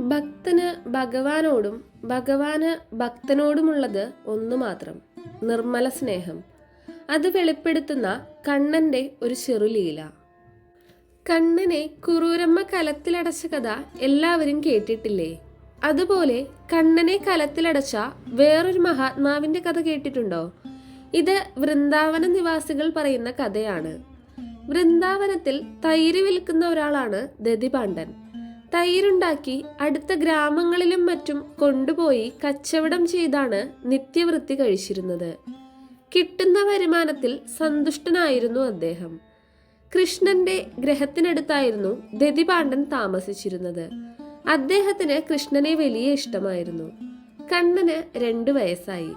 ഭക്തന് ഭഗവാനോടും ഭഗവാന് ഭക്തനോടുമുള്ളത് ഒന്നു മാത്രം നിർമ്മല സ്നേഹം. അത് വെളിപ്പെടുത്തുന്ന കണ്ണന്റെ ഒരു ചെറുലീല. കണ്ണനെ കുറൂരമ്മ കലത്തിലടച്ച കഥ എല്ലാവരും കേട്ടിട്ടില്ലേ? അതുപോലെ കണ്ണനെ കലത്തിലടച്ച വേറൊരു മഹാത്മാവിന്റെ കഥ കേട്ടിട്ടുണ്ടോ? ഇത് വൃന്ദാവന നിവാസികൾ പറയുന്ന കഥയാണ്. വൃന്ദാവനത്തിൽ തൈര് വിൽക്കുന്ന ഒരാളാണ് ദതിപാണ്ഡൻ. തൈരുണ്ടാക്കി അടുത്ത ഗ്രാമങ്ങളിലും മറ്റും കൊണ്ടുപോയി കച്ചവടം ചെയ്താണ് നിത്യവൃത്തി കഴിച്ചിരുന്നത്. കിട്ടുന്ന വരുമാനത്തിൽ സന്തുഷ്ടനായിരുന്നു അദ്ദേഹം. കൃഷ്ണന്റെ ഗ്രഹത്തിനടുത്തായിരുന്നു ദതിപാണ്ഡൻ താമസിച്ചിരുന്നത്. അദ്ദേഹത്തിന് കൃഷ്ണനെ വലിയ ഇഷ്ടമായിരുന്നു. കണ്ണന് രണ്ടു വയസ്സായി.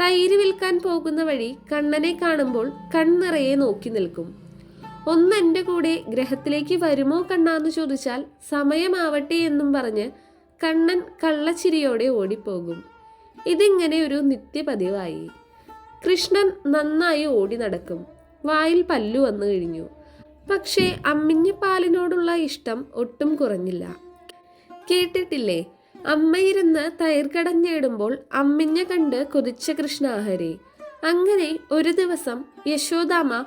തൈര് വിൽക്കാൻ പോകുന്ന വഴി കണ്ണനെ കാണുമ്പോൾ കണ്ണിറയെ നോക്കി നിൽക്കും. ഒന്ന് എന്റെ കൂടെ ഗ്രഹത്തിലേക്ക് വരുമോ കണ്ണാന്ന് ചോദിച്ചാൽ സമയമാവട്ടെ എന്നും പറഞ്ഞ് കണ്ണൻ കള്ളച്ചിരിയോടെ ഓടിപ്പോകും. ഇതിങ്ങനെ ഒരു നിത്യപതിവായി. കൃഷ്ണൻ നന്നായി ഓടി നടക്കും. വായിൽ പല്ലു വന്നു കഴിഞ്ഞു. പക്ഷേ അമ്മിഞ്ഞപ്പാലിനോടുള്ള ഇഷ്ടം ഒട്ടും കുറഞ്ഞില്ല. കേട്ടിട്ടില്ലേ? അമ്മയിരുന്ന് തൈർ അമ്മിഞ്ഞ കണ്ട് കൊതിച്ച കൃഷ്ണാഹരി. അങ്ങനെ ഒരു ദിവസം യശോദാമ്മ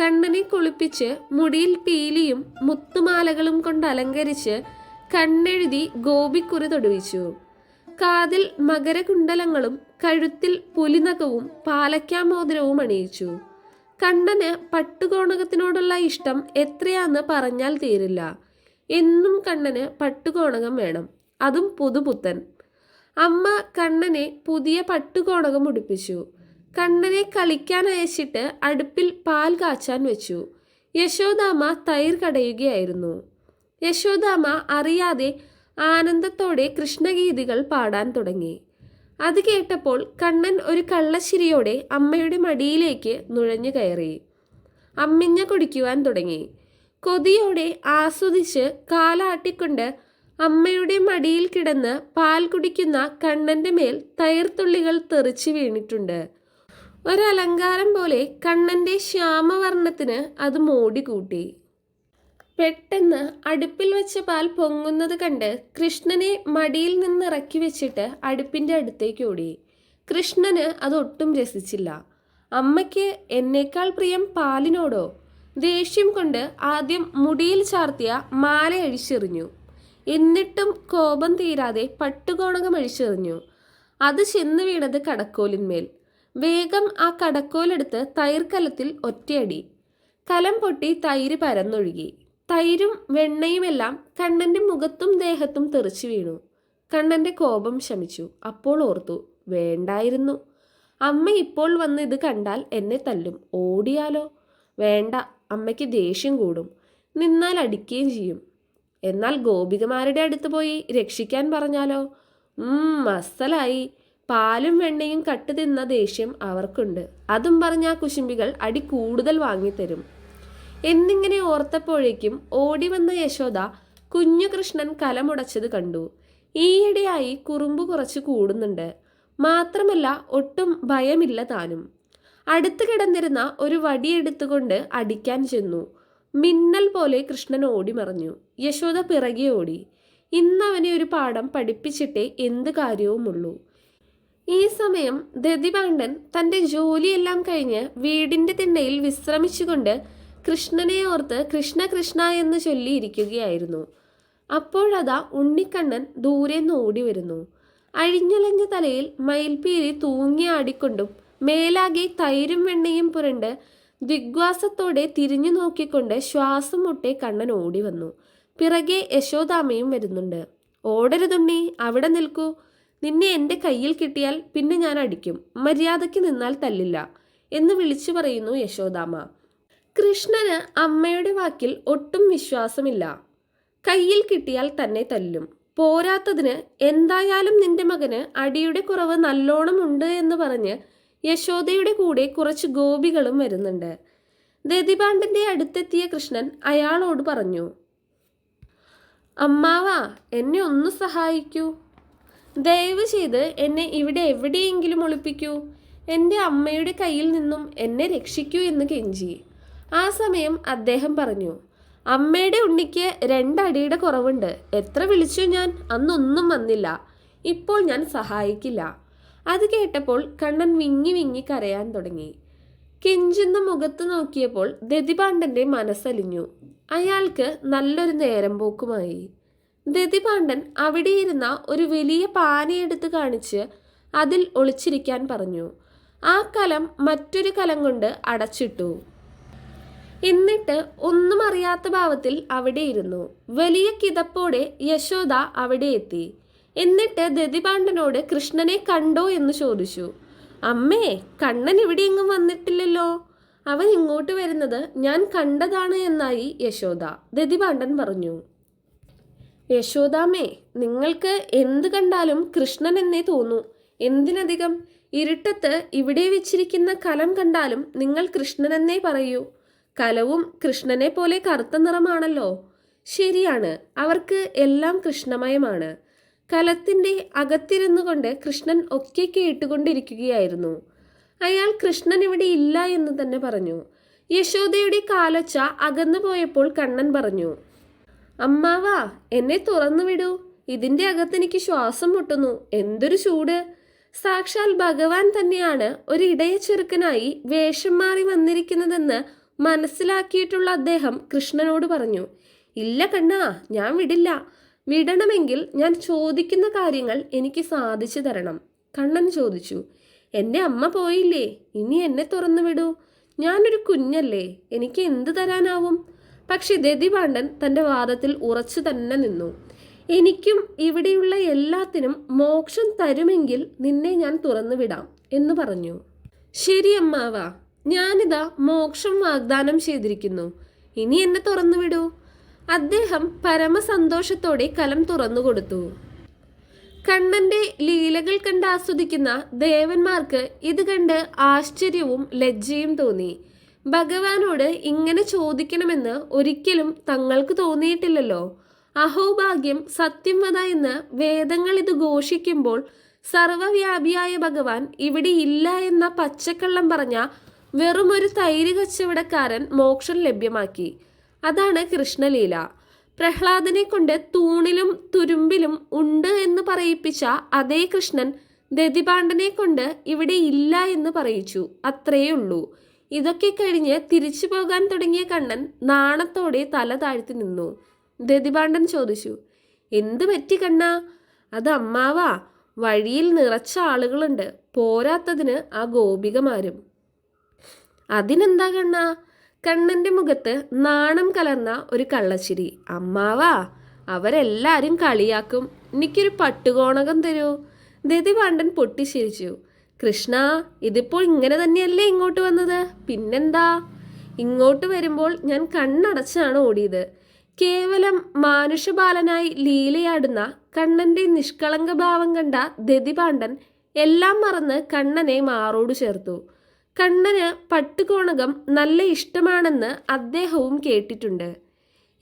കണ്ണനെ കുളിപ്പിച്ച് മുടിയിൽ പീലിയും മുത്തുമാലകളും കൊണ്ട് അലങ്കരിച്ച് കണ്ണെഴുതി ഗോപിക്കുറി തൊടുവിച്ചു. കാതിൽ മകരകുണ്ടലങ്ങളും കഴുത്തിൽ പുലിനകവും പാലക്കാമോദരവും അണിയിച്ചു. കണ്ണന് പട്ടുകോണകത്തിനോടുള്ള ഇഷ്ടം എത്രയാന്ന് പറഞ്ഞാൽ തീരില്ല. എന്നും കണ്ണന് പട്ടുകോണകം വേണം. അതും പുതുപുത്തൻ. അമ്മ കണ്ണനെ പുതിയ പട്ടുകോണകം ഉടുപ്പിച്ചു. കണ്ണനെ കളിക്കാൻ അയച്ചിട്ട് അടുപ്പിൽ പാൽ കാച്ചാൻ വെച്ചു. യശോദാമ്മ തൈർ കടയുകയായിരുന്നു. യശോദാമ്മ അറിയാതെ ആനന്ദത്തോടെ കൃഷ്ണഗീതികൾ പാടാൻ തുടങ്ങി. അത് കേട്ടപ്പോൾ കണ്ണൻ ഒരു കള്ളശ്ശിരിയോടെ അമ്മയുടെ മടിയിലേക്ക് നുഴഞ്ഞു കയറി. അമ്മിഞ്ഞ കുടിക്കുവാൻ തുടങ്ങി. കൊതിയോടെ ആസ്വദിച്ച് കാലാട്ടിക്കൊണ്ട് അമ്മയുടെ മടിയിൽ കിടന്ന് പാൽ കുടിക്കുന്ന കണ്ണന്റെ മേൽ തൈർത്തുള്ളികൾ തെറിച്ചു വീണിട്ടുണ്ട്. ഒരലങ്കാരം പോലെ കണ്ണന്റെ ശ്യാമവർണത്തിന് അത് മോടി കൂട്ടി. പെട്ടെന്ന് അടുപ്പിൽ വെച്ച പാൽ പൊങ്ങുന്നത് കണ്ട് കൃഷ്ണനെ മടിയിൽ നിന്ന് ഇറക്കി വെച്ചിട്ട് അടുപ്പിന്റെ അടുത്തേക്ക് ഓടി. കൃഷ്ണന് അതൊട്ടും രസിച്ചില്ല. അമ്മയ്ക്ക് എന്നേക്കാൾ പ്രിയം പാലിനോടോ? ദേഷ്യം കൊണ്ട് ആദ്യം മുടിയിൽ ചാർത്തിയ മാല അഴിച്ചെറിഞ്ഞു. എന്നിട്ടും കോപം തീരാതെ പട്ടുകോണകം അഴിച്ചെറിഞ്ഞു. അത് ചെന്ന് വീണത് കടക്കോലിന്മേൽ. വേഗം ആ കടക്കോലെടുത്ത് തൈർക്കലത്തിൽ ഒറ്റയടി. കലം പൊട്ടി തൈര് പരന്നൊഴുകി. തൈരും വെണ്ണയുമെല്ലാം കണ്ണന്റെ മുഖത്തും ദേഹത്തും തെറിച്ചു വീണു. കണ്ണന്റെ കോപം ശമിച്ചു. അപ്പോൾ ഓർത്തു വേണ്ടായിരുന്നു. അമ്മ ഇപ്പോൾ വന്ന് ഇത് കണ്ടാൽ എന്നെ തല്ലും. ഓടിയാലോ? വേണ്ട അമ്മയ്ക്ക് ദേഷ്യം കൂടും. നിന്നാൽ അടിക്കുകയും ചെയ്യും. എന്നാൽ ഗോപികമാരുടെ അടുത്ത് പോയി രക്ഷിക്കാൻ പറഞ്ഞാലോ? അസലായി. പാലും വെണ്ണയും കട്ട് തിന്ന ദേഷ്യം അവർക്കുണ്ട്. അതും പറഞ്ഞ ആ കുശുമ്പികൾ അടി കൂടുതൽ വാങ്ങിത്തരും. എന്നിങ്ങനെ ഓർത്തപ്പോഴേക്കും ഓടി വന്ന യശോദ കുഞ്ഞു കൃഷ്ണൻ കലമുടച്ചത് കണ്ടു. ഈയിടെയായി കുറുമ്പ് കുറച്ച് കൂടുന്നുണ്ട്. മാത്രമല്ല ഒട്ടും ഭയമില്ല താനും. അടുത്ത് കിടന്നിരുന്ന ഒരു വടിയെടുത്തുകൊണ്ട് അടിക്കാൻ ചെന്നു. മിന്നൽ പോലെ കൃഷ്ണൻ ഓടി മറഞ്ഞു. യശോദ പിറകെ ഓടി. ഇന്നവനെ ഒരു പാഠം പഠിപ്പിച്ചിട്ടേ എന്ത് കാര്യവുമുള്ളൂ. ഈ സമയം ദതിപാണ്ഡൻ തന്റെ ജോലിയെല്ലാം കഴിഞ്ഞ് വീടിന്റെ തിണ്ണയിൽ വിശ്രമിച്ചുകൊണ്ട് കൃഷ്ണനെ ഓർത്ത് കൃഷ്ണ കൃഷ്ണ എന്ന് ചൊല്ലിയിരിക്കുകയായിരുന്നു. അപ്പോഴതാ ഉണ്ണിക്കണ്ണൻ ദൂരെ ഓടി വരുന്നു. അഴിഞ്ഞലഞ്ഞ തലയിൽ മയിൽപ്പീരി തൂങ്ങി ആടിക്കൊണ്ടും മേലാകെ തൈരും വെണ്ണയും പുരണ്ട് ദിഗ്വാസത്തോടെ തിരിഞ്ഞു നോക്കിക്കൊണ്ട് ശ്വാസം മുട്ടെ കണ്ണൻ ഓടി വന്നു. പിറകെ യശോദാമയും വരുന്നുണ്ട്. ഓടരുതുണ്ണി അവിടെ നിൽക്കൂ. നിന്നെ എന്റെ കയ്യിൽ കിട്ടിയാൽ പിന്നെ ഞാൻ അടിക്കും. മര്യാദയ്ക്ക് നിന്നാൽ തല്ലില്ല. എന്ന് വിളിച്ചു പറയുന്നു യശോദാമ കൃഷ്ണന് അമ്മയുടെ വാക്കിൽ ഒട്ടും വിശ്വാസമില്ല. കയ്യിൽ കിട്ടിയാൽ തന്നെ തല്ലും. പോരാത്തതിന് എന്തായാലും നിന്റെ മകന് അടിയുടെ കുറവ് നല്ലോണം ഉണ്ട് എന്ന് പറഞ്ഞ് യശോദയുടെ കൂടെ കുറച്ച് ഗോപികളും വരുന്നുണ്ട്. ദതിപാണ്ഡന്റെ അടുത്തെത്തിയ കൃഷ്ണൻ അയാളോട് പറഞ്ഞു അമ്മാവാ എന്നെ ഒന്ന് സഹായിക്കൂ. ദയവ് ചെയ്ത് എന്നെ ഇവിടെ എവിടെയെങ്കിലും ഒളിപ്പിക്കൂ. എന്റെ അമ്മയുടെ കയ്യിൽ നിന്നും എന്നെ രക്ഷിക്കൂ എന്ന് കെഞ്ചി. ആ സമയം അദ്ദേഹം പറഞ്ഞു അമ്മയുടെ ഉണ്ണിക്ക് രണ്ടടിയുടെ കുറവുണ്ട്. എത്ര വിളിച്ചു ഞാൻ? അന്നൊന്നും വന്നില്ല. ഇപ്പോൾ ഞാൻ സഹായിക്കില്ല. അത് കേട്ടപ്പോൾ കണ്ണൻ വിങ്ങി വിങ്ങി കരയാൻ തുടങ്ങി. കെഞ്ചുന്ന മുഖത്ത് നോക്കിയപ്പോൾ ദതിപാണ്ഡന്റെ മനസ്സലിഞ്ഞു. അയാൾക്ക് നല്ലൊരു നേരം പോക്കുമായി. ദതിപാണ്ഡൻ അവിടെയിരുന്ന ഒരു വലിയ പാനയെടുത്ത് കാണിച്ച് അതിൽ ഒളിച്ചിരിക്കാൻ പറഞ്ഞു. ആ കലം മറ്റൊരു കലം കൊണ്ട് അടച്ചിട്ടു. എന്നിട്ട് ഒന്നും അറിയാത്ത ഭാവത്തിൽ അവിടെ ഇരുന്നു. വലിയ കിതപ്പോടെ യശോദ അവിടെ എത്തി. എന്നിട്ട് ദതിപാണ്ഡനോട് കൃഷ്ണനെ കണ്ടോ എന്ന് ചോദിച്ചു. അമ്മേ കണ്ണൻ ഇവിടെ എങ്ങും വന്നിട്ടില്ലല്ലോ. അവൻ ഇങ്ങോട്ട് വരുന്നത് ഞാൻ കണ്ടതാണ് എന്നായി യശോദ. ദതിപാണ്ഡൻ പറഞ്ഞു. യശോദാമേ നിങ്ങൾക്ക് എന്ത് കണ്ടാലും കൃഷ്ണൻ എന്നേ തോന്നൂ. എന്തിനധികം? ഇരുട്ടത്ത് ഇവിടെ വെച്ചിരിക്കുന്ന കലം കണ്ടാലും നിങ്ങൾ കൃഷ്ണനെന്നേ പറയൂ. കലവും കൃഷ്ണനെ പോലെ കറുത്ത നിറമാണല്ലോ. ശരിയാണ് അവർക്ക് എല്ലാം കൃഷ്ണമയമാണ്. കലത്തിന്റെ അകത്തിരുന്നു കൊണ്ട് കൃഷ്ണൻ ഒക്കെ കേട്ടുകൊണ്ടിരിക്കുകയായിരുന്നു. അയാൾ കൃഷ്ണൻ ഇവിടെ ഇല്ല എന്ന് തന്നെ പറഞ്ഞു. യശോദയുടെ കാലച്ച അകന്നു പോയപ്പോൾ കണ്ണൻ പറഞ്ഞു അമ്മാവാ എന്നെ തുറന്നു വിടൂ. ഇതിന്റെ അകത്ത് എനിക്ക് ശ്വാസം മുട്ടുന്നു. എന്തൊരു ചൂട്. സാക്ഷാൽ ഭഗവാൻ തന്നെയാണ് ഒരു ഇടയ ചെറുക്കനായി വേഷം മാറി വന്നിരിക്കുന്നതെന്ന് മനസ്സിലാക്കിയിട്ടുള്ള അദ്ദേഹം കൃഷ്ണനോട് പറഞ്ഞു. ഇല്ല കണ്ണാ ഞാൻ വിടില്ല. വിടണമെങ്കിൽ ഞാൻ ചോദിക്കുന്ന കാര്യങ്ങൾ എനിക്ക് സാധിച്ചു തരണം. കണ്ണൻ ചോദിച്ചു. എന്റെ അമ്മ പോയില്ലേ? ഇനി എന്നെ തുറന്നു വിടൂ. ഞാനൊരു കുഞ്ഞല്ലേ. എനിക്ക് എന്ത് തരാനാവും? പക്ഷെ ദതിപാണ്ഡൻ തന്റെ വാദത്തിൽ ഉറച്ചു തന്നെ നിന്നു. എനിക്കും ഇവിടെയുള്ള എല്ലാത്തിനും മോക്ഷം തരുമെങ്കിൽ നിന്നെ ഞാൻ തുറന്നു വിടാം എന്ന് പറഞ്ഞു. ശരി അമ്മാവ ഞാനിതാ മോക്ഷം വാഗ്ദാനം ചെയ്തിരിക്കുന്നു. ഇനി എന്നെ തുറന്നു വിടൂ. അദ്ദേഹം പരമസന്തോഷത്തോടെ കലം തുറന്നു കൊടുത്തു. കണ്ണന്റെ ലീലകൾ കണ്ട് ആസ്വദിക്കുന്ന ദേവന്മാർക്ക് ഇത് കണ്ട് ആശ്ചര്യവും ലജ്ജയും തോന്നി. ഭഗവാനോട് ഇങ്ങനെ ചോദിക്കണമെന്ന് ഒരിക്കലും തങ്ങൾക്ക് തോന്നിയിട്ടില്ലല്ലോ. അഹോഭാഗ്യം സത്യം വത എന്ന് വേദങ്ങൾ ഇത് ഘോഷിക്കുമ്പോൾ സർവവ്യാപിയായ ഭഗവാൻ ഇവിടെ ഇല്ല എന്ന പച്ചക്കള്ളം പറഞ്ഞ വെറുമൊരു തൈര് കച്ചവടക്കാരൻ മോക്ഷം ലഭ്യമാക്കി. അതാണ് കൃഷ്ണലീല. പ്രഹ്ലാദനെ കൊണ്ട് തൂണിലും തുരുമ്പിലും ഉണ്ട് എന്ന് പറയിപ്പിച്ച അതേ കൃഷ്ണൻ ദതിപാണ്ഡനെ കൊണ്ട് ഇവിടെ ഇല്ല എന്ന് പറയിച്ചു. അത്രയേ ഉള്ളൂ ഇതൊക്കെ കഴിഞ്ഞ് തിരിച്ചു പോകാൻ തുടങ്ങിയ കണ്ണൻ നാണത്തോടെ തല താഴ്ത്തി നിന്നു. ദതിപാണ്ഡൻ ചോദിച്ചു എന്ത് പറ്റി കണ്ണ? അത് അമ്മാവാ. വഴിയിൽ നിറച്ച ആളുകളുണ്ട്. പോരാത്തതിന് ആ ഗോപികമാരും. അതിനെന്താ കണ്ണ? കണ്ണന്റെ മുഖത്ത് നാണം കലർന്ന ഒരു കള്ളച്ചിരി. അമ്മാവാ അവരെല്ലാരും കളിയാക്കും. എനിക്കൊരു പട്ടുകോണകം തരൂ. ദതിപാണ്ഡൻ പൊട്ടിച്ചിരിച്ചു. കൃഷ്ണ ഇതിപ്പോൾ ഇങ്ങനെ തന്നെയല്ലേ ഇങ്ങോട്ട് വന്നത്? പിന്നെന്താ? ഇങ്ങോട്ട് വരുമ്പോൾ ഞാൻ കണ്ണടച്ചാണ് ഓടിയത്. കേവലം മാനുഷബാലനായി ലീലയാടുന്ന കണ്ണന്റെ നിഷ്കളങ്ക ഭാവം കണ്ട ദതിപാണ്ഡൻ എല്ലാം മറന്ന് കണ്ണനെ മാറോട് ചേർത്തു. കണ്ണന് പട്ടുകോണകം നല്ല ഇഷ്ടമാണെന്ന് അദ്ദേഹവും കേട്ടിട്ടുണ്ട്.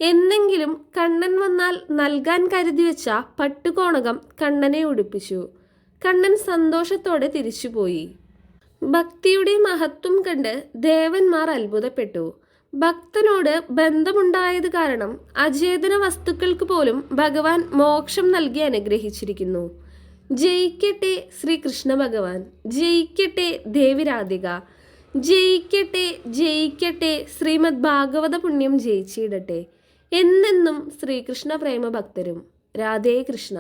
എന്നെങ്കിലും കണ്ണൻ വന്നാൽ നൽകാൻ കരുതി വെച്ച പട്ടുകോണകം കണ്ണനെ ഉടുപ്പിച്ചു. കണ്ണൻ സന്തോഷത്തോടെ തിരിച്ചുപോയി. ഭക്തിയുടെ മഹത്വം കണ്ട് ദേവന്മാർ അത്ഭുതപ്പെട്ടു. ഭക്തനോട് ബന്ധമുണ്ടായത് കാരണം അചേതന വസ്തുക്കൾക്ക് പോലും ഭഗവാൻ മോക്ഷം നൽകി അനുഗ്രഹിച്ചിരിക്കുന്നു. ജയിക്കട്ടെ ശ്രീകൃഷ്ണ ഭഗവാൻ ജയിക്കട്ടെ ദേവിരാധിക ജയിക്കട്ടെ ജയിക്കട്ടെ ശ്രീമദ് ഭാഗവത പുണ്യം ജയിച്ചിടട്ടെ. എന്നെന്നും ശ്രീകൃഷ്ണ പ്രേമ ഭക്തരും രാധേ കൃഷ്ണ.